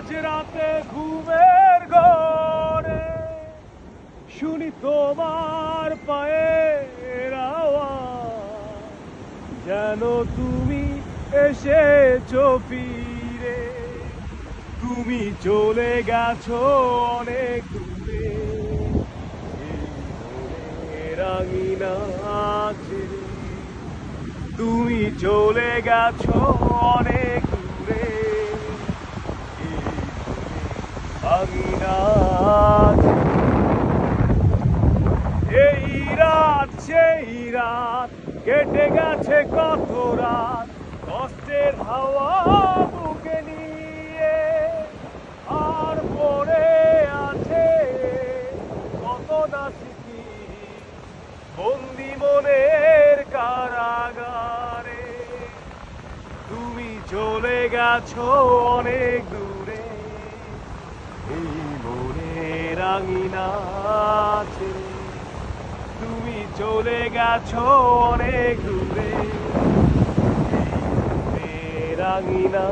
আজ রাতে ঘুমের গড়ে শুনি তোমার পায়ের আওয়াজ। যেন তুমি এসে ফিরে, তুমি চলে গেছো অনেক দূরে। রাঙিনা তুমি চলে গেছো অনেক রাঙিনা ছেড়ে। এই রাত, সেই রাত, কেটে গেছে কত রাত। কষ্টের হাওয়া বুকে নিয়ে আর পড়ে আছে কত না স্মৃতি বন্দি মনের কারাগারে তুমি চলে গেছো অনেক দূরে। এই মনে রাঙিনা ছেড়ে তুমি চলে গেছো অনেক দূরে। রাঙিনা